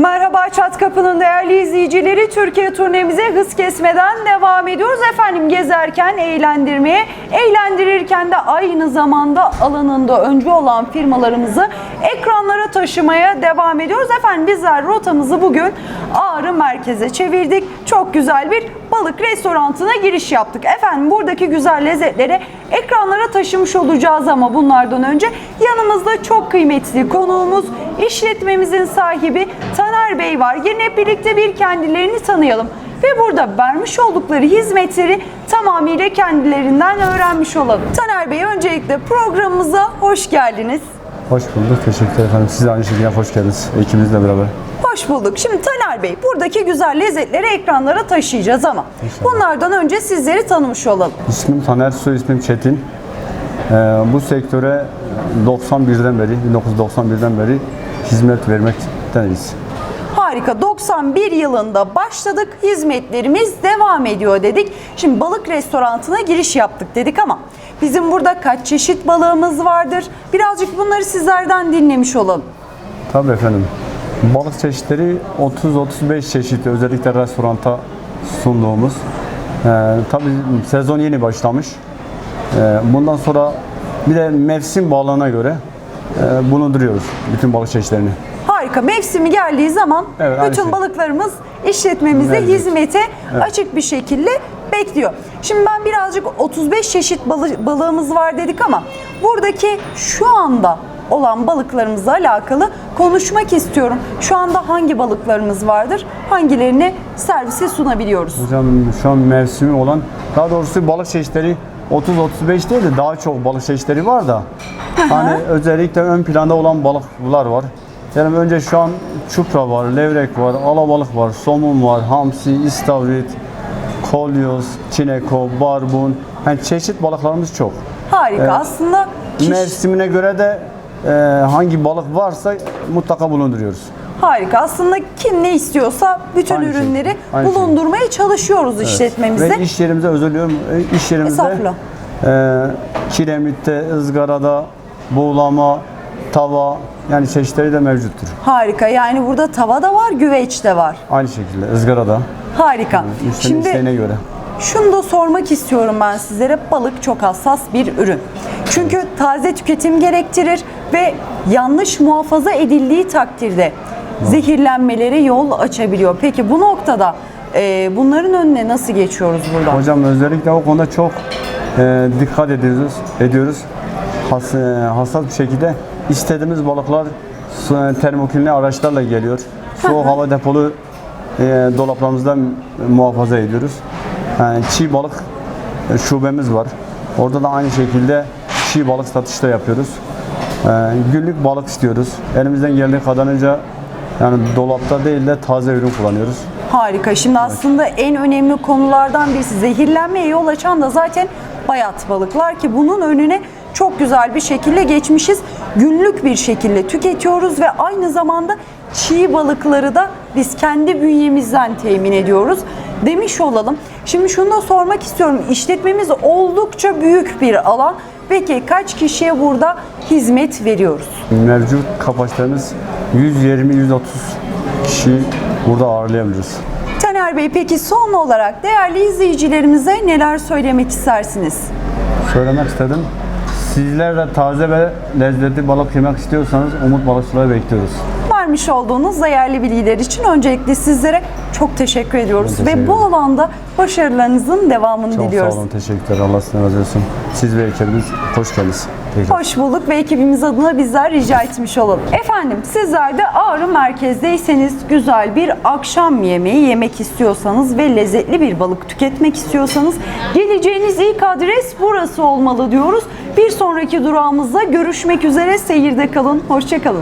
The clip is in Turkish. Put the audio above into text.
Merhaba Çat Kapı'nın değerli izleyicileri. Türkiye turnemize hız kesmeden devam ediyoruz. Efendim gezerken eğlendirmeye, eğlendirirken de aynı zamanda alanında öncü olan firmalarımızı ekranlara taşımaya devam ediyoruz. Efendim bizler rotamızı bugün Ağrı merkeze çevirdik. Çok güzel bir balık restorantına giriş yaptık. Efendim buradaki güzel lezzetleri ekranlara taşımış olacağız ama bunlardan önce yanımızda çok kıymetli konuğumuz, işletmemizin sahibi Taner Bey var. Yine hep birlikte bir kendilerini tanıyalım. Ve burada vermiş oldukları hizmetleri tamamıyla kendilerinden öğrenmiş olalım. Taner Bey öncelikle programımıza hoş geldiniz. Hoş bulduk. Teşekkür efendim. Siz de aynı şekilde hoş geldiniz. Ekibimizle beraber. Hoş bulduk. Şimdi Taner Bey buradaki güzel lezzetleri ekranlara taşıyacağız ama İnşallah. bunlardan önce sizleri tanımış olalım. İsmim Taner, soy ismim Çetin. Ee, bu sektöre 91'den beri, 1991'den beri hizmet vermekteyiz. Harika. 91 yılında başladık. Hizmetlerimiz devam ediyor dedik. Şimdi balık restoranına giriş yaptık dedik ama bizim burada kaç çeşit balığımız vardır? Birazcık bunları sizlerden dinlemiş olalım. Tabii efendim. Balık çeşitleri 30-35 çeşit özellikle restoranta sunduğumuz. Ee, tabii sezon yeni başlamış. Ee, bundan sonra bir de mevsim balığına göre e, bulunduruyoruz bütün balık çeşitlerini. Harika. Mevsimi geldiği zaman Evet, aynı bütün şey. balıklarımız işletmemizde Mevcut. hizmete açık bir şekilde bekliyor. Şimdi ben birazcık 35 çeşit balı- balığımız var dedik ama buradaki şu anda olan balıklarımızla alakalı konuşmak istiyorum. Şu anda hangi balıklarımız vardır? Hangilerini servise sunabiliyoruz? Hocam şu an mevsimi olan, daha doğrusu balık çeşitleri 30-35 değil de daha çok balık çeşitleri var da hani özellikle ön planda olan balıklar var. Yani önce şu an çupra var, levrek var, alabalık var, somun var, hamsi, istavrit, kolyoz, çineko, barbun. Yani çeşit balıklarımız çok. Harika. Evet. Aslında kiş- Mevsimine göre de e, hangi balık varsa mutlaka bulunduruyoruz. harika. Aslında kim ne istiyorsa bütün Aynı şey. ürünleri Aynı şey. bulundurmaya çalışıyoruz işletmemizde. Ve iş yerimize özeliyorum. E, İş yerimizde e, kiremitte, ızgarada, buğulama, tava yani çeşitleri de mevcuttur. Harika. Yani burada tava da var, güveç de var. Aynı şekilde ızgarada. Harika. Müşterinin isteğine Şimdi göre. şunu da sormak istiyorum ben sizlere. Balık çok hassas bir ürün. Çünkü taze tüketim gerektirir ve yanlış muhafaza edildiği takdirde zehirlenmelere yol açabiliyor. Peki bu noktada e, bunların önüne nasıl geçiyoruz burada? Hocam özellikle o konuda çok e, dikkat ediyoruz. ediyoruz. Has, e, hassas bir şekilde istediğimiz balıklar su- termoklinli araçlarla geliyor. Soğuk hava depolu e, dolaplarımızda muhafaza ediyoruz. Yani çiğ balık e, şubemiz var. Orada da aynı şekilde çiğ balık satışta yapıyoruz. E, günlük balık istiyoruz. Elimizden geldiği kadarınca yani dolapta değil de taze ürün kullanıyoruz. Harika. Şimdi aslında en önemli konulardan birisi zehirlenmeye yol açan da zaten bayat balıklar ki bunun önüne çok güzel bir şekilde geçmişiz. Günlük bir şekilde tüketiyoruz ve aynı zamanda çiğ balıkları da biz kendi bünyemizden temin ediyoruz demiş olalım. Şimdi şunu da sormak istiyorum. İşletmemiz oldukça büyük bir alan. Peki kaç kişiye burada hizmet veriyoruz? Mevcut kapasitemiz 120-130 kişi burada ağırlayabiliriz. Taner Bey peki son olarak değerli izleyicilerimize neler söylemek istersiniz? Söylemek istedim. Sizler de taze ve lezzetli balık yemek istiyorsanız Umut Balıkçıları bekliyoruz. Vermiş olduğunuz değerli bilgiler için öncelikle sizlere çok teşekkür ediyoruz teşekkür ve bu alanda başarılarınızın devamını Çok diliyoruz. sağ olun, teşekkürler. Allah sizden razı olsun. Siz ve ekibiniz hoş geldiniz. Tekrar. Hoş bulduk ve ekibimiz adına bizler rica etmiş olalım. Efendim sizler de Ağrı merkezdeyseniz güzel bir akşam yemeği yemek istiyorsanız ve lezzetli bir balık tüketmek istiyorsanız geleceğiniz ilk adres burası olmalı diyoruz. Bir sonraki durağımızda görüşmek üzere seyirde kalın. Hoşçakalın.